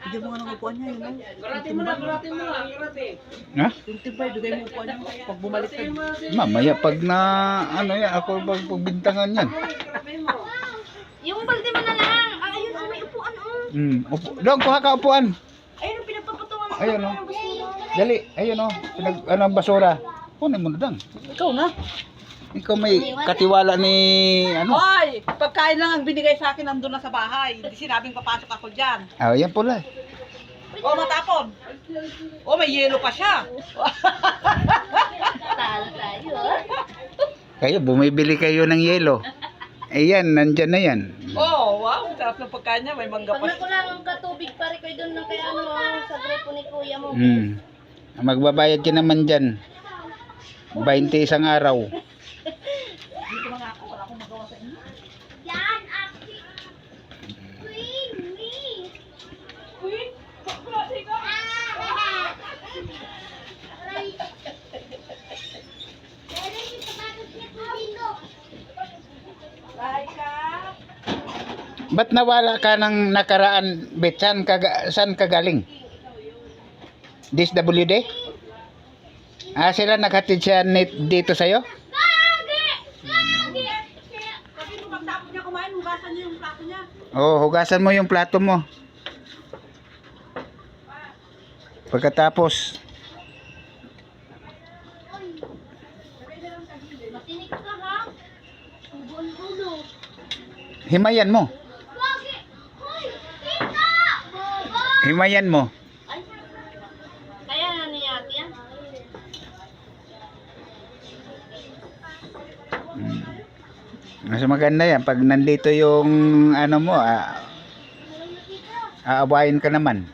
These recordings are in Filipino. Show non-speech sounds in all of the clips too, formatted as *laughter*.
Hindi mo nga nang upuan niya, yun. no? Karating mo na, karating mo na, karating. Ha? Yung timbay, bigay mo upuan niya. Pag bumalik ka. Mamaya pag na ano yan, ako pag pagbintangan yan. Yung balde mo na lang. Ah, ayun, oh, may upuan, oh. Hmm. Upo. Doon, kuha ka upuan. Ayun, ang pinagpapatungan ng Ayun, oh. Dali, ayun o. Pinag, ano ang basura. Kunin mo na dang. Ikaw na. Ikaw may katiwala ni ano. Hoy! Pagkain lang ang binigay sa akin nandun na sa bahay. Hindi sinabing papasok ako dyan. Ah, yan pula. O, matapon. O, may yelo pa siya. Talo tayo. Kayo, bumibili kayo ng yelo. Ayan, nandyan na yan. Oh, wow. Sarap ng pagkain niya. May mangga Pag pa nakulang ang katubig pa rin kayo doon ng kay ano, sa grupo ni kuya mo. Hmm. Magbabayad ka naman dyan. 20 isang araw. Dito na nga ako. Wala akong magawa sa inyo. Yan, Aki. Queen, me. Queen! Bye ka. Ba't nawala ka ng nakaraan, Bet? Saan ka, saan ka galing? DSWD? Ah, sila naghatid siya dito sa'yo? Kumain, hugasan mo yung plato mo. Pagkatapos, himayan mo. Himayan mo. Ay, kaya na niya yan. Mas maganda yan. Pag nandito yung ano mo, ah, aawayin ka naman.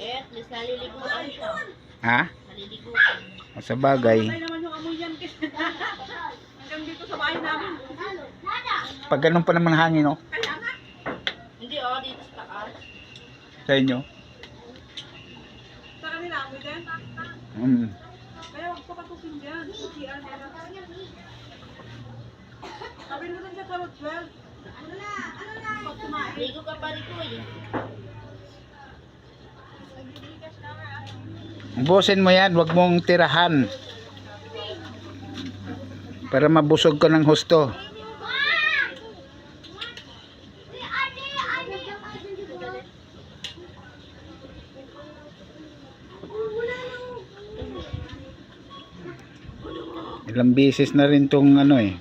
Eh, at least naliliguan siya. Ha? Naliliguan. Sa bagay. *laughs* Hanggang dito sa bahay namin. Pag ganun pa naman hangin, no? Kaya nga. Hindi, oh, dito sa taas. Sa inyo. Sa kanila, amoy din. Mm. Kaya huwag papatukin dyan. CR na lang. Sabi mo lang siya sa Roosevelt. Ano na? Ano na? Pag kumain. Ligo ka pa rin ko eh. Busin mo yan, wag mong tirahan. Para mabusog ka ng husto. Ilang beses na rin tong ano eh.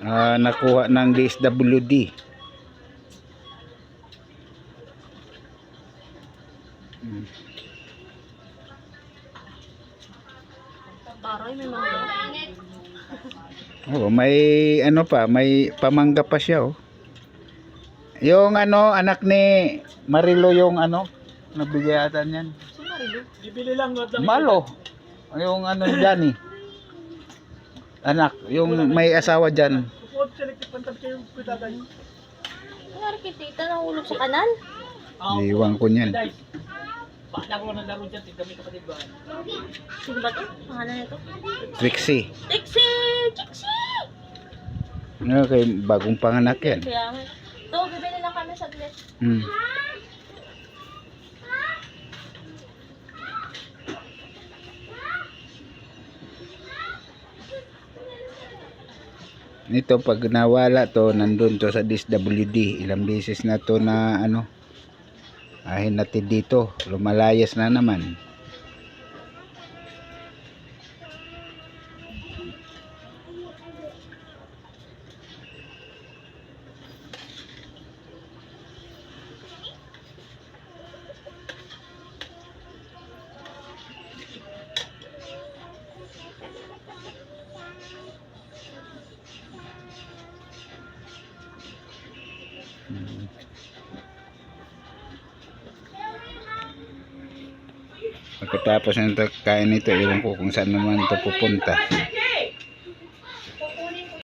ah, nakuha ng DSWD. Mga Oh, may ano pa, may pamangga pa siya oh. Yung ano, anak ni Marilo yung ano, nabigay ata niyan. Bibili lang Malo. Yung ano Johnny. Anak, yung may asawa kudaday. Nangyari kay tita, nahulog sa kanal. Iwan ko niyan. Paano ko ng laro dyan, tigami kapatid ba? Sino ba to? Pangalan nito? Trixie. Trixie! Trixie! Ano kay bagong panganak yan. Kaya. Ito, bibili lang kami saglit. Hmm. Ito pag nawala to nandun to sa DSWD ilang beses na to na ano ahin natin dito. Lumalayas na naman pagkatapos ng kain nito iwan ko kung saan naman ito pupunta